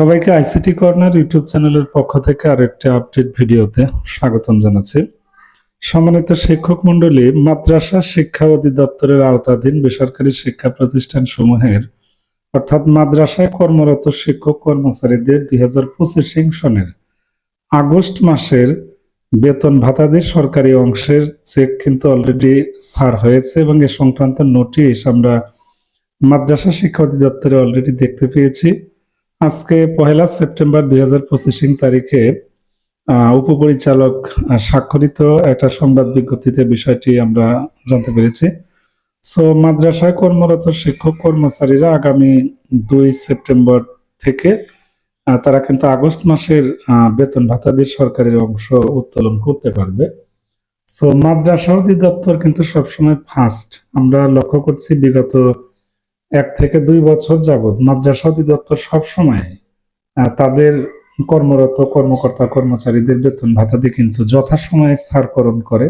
সবাইকে ICT corner YouTube চ্যানেলের পক্ষ থেকে আরেকটি আপডেট ভিডিওতে স্বাগতম জানাচ্ছি। সম্মানিত শিক্ষক মণ্ডলী, মাদ্রাসা শিক্ষা অধিদপ্তরের আওতাধীন বেসরকারি শিক্ষা প্রতিষ্ঠান সমূহের অর্থাৎ মাদ্রাসায় কর্মরত শিক্ষক কর্মচারীদের দুই হাজার পঁচিশ সনের আগস্ট মাসের বেতন ভাতাদের সরকারি অংশের চেক কিন্তু অলরেডি ছাড় হয়েছে এবং এ সংক্রান্ত নোটিশ আমরা মাদ্রাসা শিক্ষা অধিদপ্তরে অলরেডি দেখতে পেয়েছি। আজকে পহেলা সেপ্টেম্বর দুই হাজার পঁচিশ তারিখে উপপরিচালক স্বাক্ষরিত একটা সংবাদ বিজ্ঞপ্তিতে বিষয়টি আমরা জানতে পেরেছি। সো, মাদ্রাসায় কর্মরত শিক্ষক কর্মচারীরা আগামী দুই সেপ্টেম্বর থেকে তারা কিন্তু আগস্ট মাসের বেতন ভাতাদের সরকারের অংশ উত্তোলন করতে পারবে। সো, মাদ্রাসা অধিদপ্তর কিন্তু সবসময় ফার্স্ট আমরা লক্ষ্য করছি বিগত এক থেকে দুই বছর যাবৎ মাদ্রাসা অধিদপ্তর সবসময় তাদের কর্মরত কর্মকর্তা কর্মচারীদের বেতন ভাতাদি কিন্তু যথাসময়ে ছাড়করণ করে।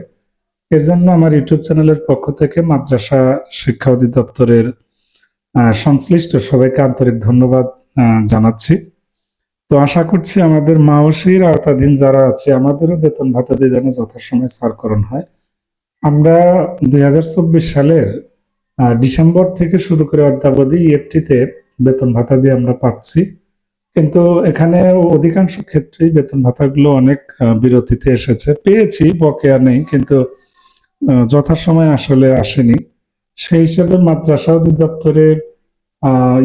এর জন্য আমার ইউটিউব চ্যানেলের পক্ষ থেকে মাদ্রাসা শিক্ষা অধিদপ্তরের সংশ্লিষ্ট সবাইকে আন্তরিক ধন্যবাদ জানাচ্ছি। তো আশা করছি আমাদের মাওসির আওতাধীন যারা আছে, আমাদেরও বেতন ভাতা দিয়ে যেন যথাসময়ে ছাড়করণ হয়। আমরা দুই হাজার চব্বিশ সালের ডিসেম্বর থেকে শুরু করে অদ্যাবধি ইএফটিতে বেতন ভাতা দিয়ে আমরা পাচ্ছি। কিন্তু এখানে অধিকাংশ ক্ষেত্রেই বেতন ভাতাগুলো অনেক বিরতিতে এসেছে। পেয়েছি, বকেয়া নেই, কিন্তু যথাসময়ে আসলে আসেনি। সেই হিসেবে মাদ্রাসা অধিদপ্তরে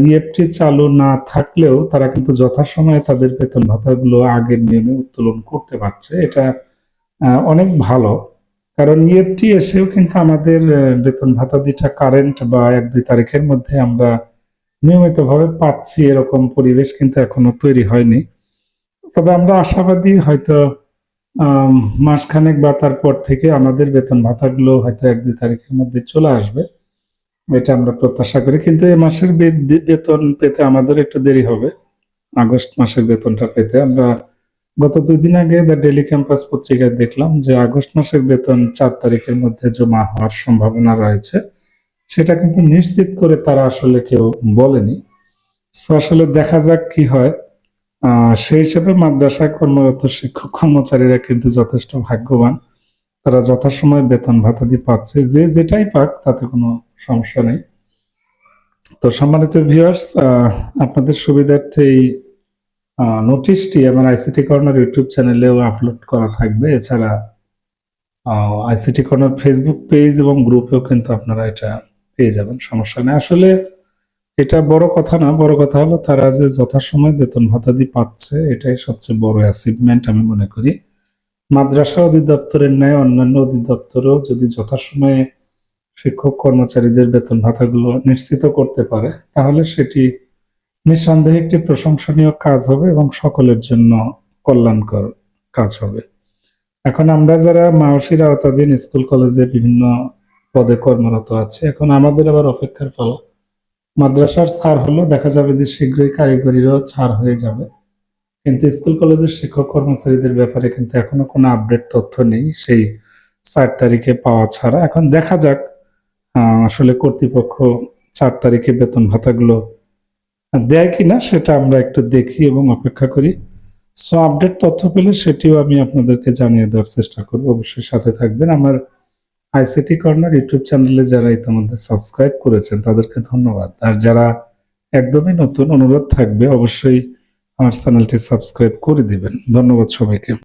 ইএফটি চালু না থাকলেও তারা কিন্তু যথাসময়ে তাদের বেতন ভাতাগুলো আগের নিয়মে উত্তোলন করতে পারছে। এটা অনেক ভালো। কারণ ইএফটি এসেও কিন্তু আমাদের বেতন ভাতা দিটা কারেন্ট বা এক, দুই তারিখের মধ্যে আমরা নিয়মিতভাবে পাচ্ছি। এরকম পরিবেশ কিন্তু এখনও তৈরি হয়নি। তবে আমরা আশাবাদী হয়তো মাসখানেক বা তারপর থেকে আমাদের বেতন ভাতাগুলো হয়তো এক, দুই তারিখের মধ্যে চলে আসবে। এটা আমরা প্রত্যাশা করি। কিন্তু এই মাসের বেতন পেতে আমাদের একটু দেরি হবে। আগস্ট মাসের বেতনটা পেতে আমরা গত দুই দিন আগে দ্য ডেলি ক্যাম্পাস পত্রিকায় দেখলাম যে আগস্ট মাসের বেতন চার তারিখের মধ্যে জমা হওয়ার সম্ভাবনা রয়েছে। সেটা কিন্তু নিশ্চিত করে তারা আসলে কেউ বলেনি। সো আসলে দেখা যাক কি হয়। সেই হিসেবে মাদ্রাসায় কর্মরত শিক্ষক কর্মচারীরা কিন্তু যথেষ্ট ভাগ্যবান। তারা যথাসময়ে বেতন ভাতাদি পাচ্ছে। যে যেটাই পাক, তাতে কোনো সমস্যা নেই। তো সম্মানিত ভিউয়ার্স আপনাদের সুবিধার্থে এই নোটিশটি আমার I C T corner YouTube চ্যানেলেও upload করা থাকবে। এছাড়া আইসিটি কর্নার ফেসবুক পেজ এবং গ্রুপেও কিন্তু আপনারা এটা পেয়ে যাবেন, সমস্যা নেই। আসলে এটা বড় কথা না, বড় কথা হলো তারা যে যথাসময়ে বেতন ভাতাদি পাচ্ছে, এটাই সবচেয়ে বড় অ্যাচিভমেন্ট আমি মনে করি। মাদ্রাসা অধিদপ্তরের ন্যায় অন্যান্য অধিদপ্তরও যদি যথাসময়ে শিক্ষক কর্মচারীদের বেতন ভাতাগুলো নিশ্চিত করতে পারে, তাহলে সেটি নিঃসন্দেহে একটি প্রশংসনীয় কাজ হবে এবং সকলের জন্য কল্যাণকর কাজ হবে। এখন আমরা যারা মাওসির আওতাধীন স্কুল, কলেজে বিভিন্ন পদে কর্মরত আছে, এখন আমাদের আবার অপেক্ষার ফল। মাদ্রাসার ছাড় হলো, দেখা যাবে যে শীঘ্রই কারিগরিরও ছাড় হয়ে যাবে। কিন্তু স্কুল, কলেজের শিক্ষক, কর্মচারীদের ব্যাপারে কিন্তু এখনও কোনো আপডেট তথ্য নেই, সেই চার তারিখে পাওয়া ছাড়া। এখন দেখা যাক আসলে কর্তৃপক্ষ চার তারিখে বেতন ভাতাগুলো দেয় কি না সেটা আমরা একটু দেখি এবং অপেক্ষা করি। সো আপডেট তথ্য পেলে সেটিও আমি আপনাদেরকে জানিয়ে দেওয়ার চেষ্টা করব। অবশ্যই সাথে থাকবেন। আমার আইসিটি কর্নার ইউটিউব চ্যানেলে যারা ইতিমধ্যে সাবস্ক্রাইব করেছেন, তাদেরকে ধন্যবাদ। আর যারা একদমই নতুন অনুরোধ থাকবে, অবশ্যই আমার চ্যানেলটি সাবস্ক্রাইব করে দিবেন। ধন্যবাদ সবাইকে।